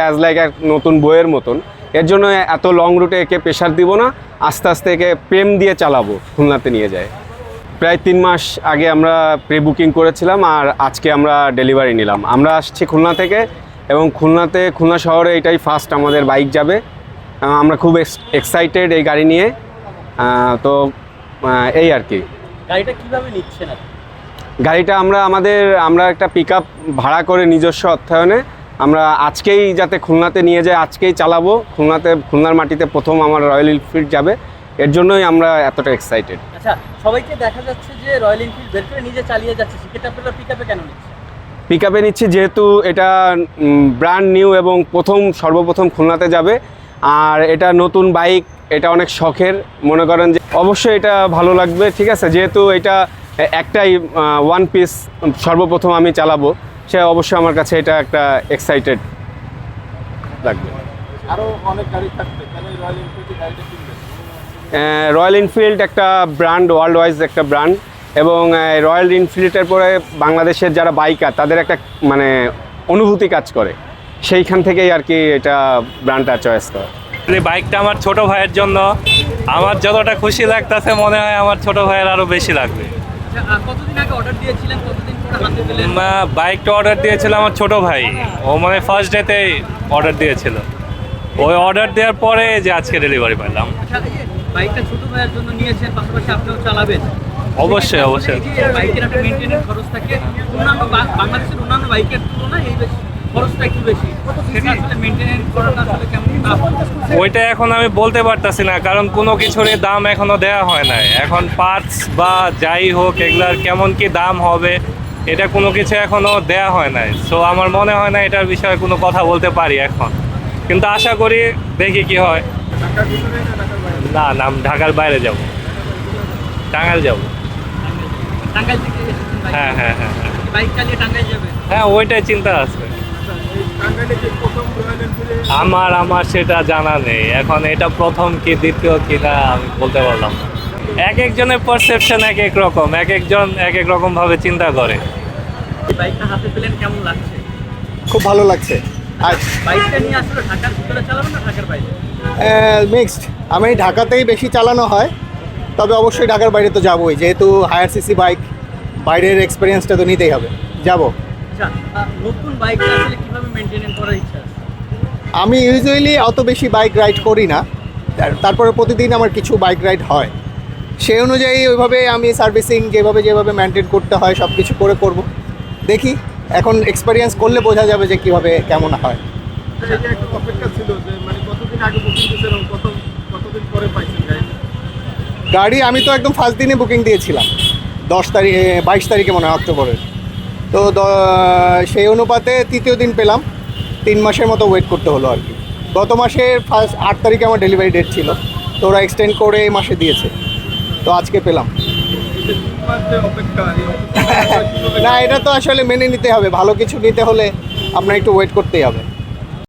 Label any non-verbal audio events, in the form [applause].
As like এক নতুন বইয়ের মতন। এর জন্য এত লং রুটে একে প্রেশার দিব না আস্তে আস্তে একে প্রেম দিয়ে চালাবো খুলনাতে নিয়ে যায়। প্রায় তিন মাস আগে আমরা প্রি বুকিং করেছিলাম আর আজকে আমরা ডেলিভারি নিলাম। আমরা আসছি খুলনা থেকে এবং খুলনাতে খুলনা শহরে এটাই ফার্স্ট আমাদের বাইক যাবে। আমরা খুব এক্সাইটেড এই গাড়ি নিয়ে। তো এই আর কি। গাড়িটা কীভাবে নিচ্ছেন গাড়িটা আমরা আমাদের আমরা একটা পিক ভাড়া করে নিজস্ব অর্থায়নে আমরা আজকেই যাতে খুলনাতে নিয়ে যায় আজকেই চালাবো। খুলনাতে খুলনার মাটিতে প্রথম আমার রয়্যাল এনফিল্ড যাবে। এর জন্যই আমরা এতটা এক্সাইটেড আচ্ছা সবাইকে দেখা যাচ্ছে যে রয়্যাল এনফিল্ড বের করে নিজে চালিয়ে যাচ্ছে সেক্ষেত্রে আপনারা পিক আপে কেন পিক আপে নিচ্ছি যেহেতু এটা ব্র্যান্ড নিউ এবং প্রথম সর্বপ্রথম খুলনাতে যাবে। আর এটা নতুন বাইক এটা অনেক শখের। মনে করেন যে অবশ্যই এটা ভালো লাগবে ঠিক আছে? যেহেতু এটা একটাই ওয়ান পিস সর্বপ্রথম আমি চালাবো। সে অবশ্যই আমার কাছে এটা একটা এক্সাইটেড লাগবে। আরও অনেক গাড়ি থাকবে কেন রয়্যাল এনফিল্ড একটা ব্র্যান্ড ওয়ার্ল্ড ওয়াইজ একটা ব্র্যান্ড এবং রয়্যাল এনফিল্ডের পরে বাংলাদেশের যারা বাইকার তাদের একটা মানে অনুভূতি কাজ করে। সেইখান থেকেই আর কি এটা ব্র্যান্ডটা চয়েস করা। এই বাইকটা আমার ছোট ভাইয়ের জন্য। আমার যতটা খুশি লাগতেছে মনে হয় আমার ছোট ভাইয়ের আরও বেশি লাগবে। আচ্ছা, কতদিন আগে অর্ডার দিয়েছিলেন? আহ, বাইকটা অর্ডার দিয়েছিল আমার ছোট ভাই। ও মানে ফার্স্ট ডেতেই অর্ডার দিয়েছিল। ওই অর্ডার দেওয়ার পরে যে আজকে ডেলিভারি পেলাম। এই যে বাইকটা ছোট ভাইয়ের জন্য নিয়েছেন পাশাপাশি আপনিও চালাবেন। অবশ্যই, অবশ্যই। বাইকের একটা মেনটেনেন্স খরচ থাকে? অন্যান্য বাংলাদেশের অন্যান্য বাইকের তুলনায় এই বেশি খরচটা একটু বেশি। সেটা আসলে মেনটেনেন্স করাটা আসলে কেমন ওইটা এখন আমি বলতে পারতাছি না কারণ কোনো কিছুরই দাম এখনও দেওয়া হয় নাই। এখন পার্টস বা যাই হোক এগুলার কেমন কি দাম হবে এটা কোনো কিছু এখনও দেয়া হয় নাই। সো আমার মনে হয় না এটার বিষয়ে কোনো কথা বলতে পারি এখন। কিন্তু আশা করি দেখি কি হয়। না না আমি ঢাকার বাইরে যাব। টাঙ্গাইল যাব। হ্যাঁ হ্যাঁ হ্যাঁ হ্যাঁ। হ্যাঁ ওইটাই চিন্তা আছে। আমার আমার সেটা জানা নেই। এখন এটা প্রথম কি দ্বিতীয় কি না আমি বলতে পারলাম না। এক একজনের পারসেপশন এক এক রকম এক একজন এক এক রকম ভাবে চিন্তা করে। বাইকটা হাতে পেলেন কেমন লাগছে? খুব ভালো লাগছে। আর বাইকটা নিয়ে আসলে ঢাকার ভিতরে চালাবেন না ঢাকার বাইরে? মিক্সড আমি ঢাকাতেই বেশি চালানো হয় তবে অবশ্যই ঢাকার বাইরে তো যাবোই যেহেতু হায়ার সিসি বাইক বাইরের এক্সপিরিয়েন্সটা তো নিতেই হবে। যাব। আচ্ছা নতুন বাইকটা আসলে কীভাবে মেনটেনেন্স করার ইচ্ছা আমি ইউজুয়ালি অত বেশি বাইক রাইড করি না। তারপরে প্রতিদিন আমার কিছু বাইক রাইড হয়। সেই অনুযায়ী ওইভাবে আমি সার্ভিসিং যেভাবে যেভাবে মেনটেন করতে হয় সব কিছু করে করব। দেখি এখন এক্সপিরিয়েন্স করলে বোঝা যাবে যে কীভাবে কেমন হয়। যে মানে গাড়ি? আমি তো একদম ফার্স্ট দিনে বুকিং দিয়েছিলাম। দশ তারিখ বাইশ তারিখে মনে হয় অক্টোবরের। তো সেই অনুপাতে তৃতীয় দিন পেলাম। তিন মাসের মতো ওয়েট করতে হলো আর কি। গত মাসের ফার্স্ট আট তারিখে আমার ডেলিভারি ডেট ছিল। তো ওরা এক্সটেন্ড করে এই মাসে দিয়েছে। তো আজকে পেলাম। [laughs] না, এটা তো আসলে মেনে নিতে হবে। ভালো কিছু নিতে হলে আপনার একটু ওয়েট করতেই হবে।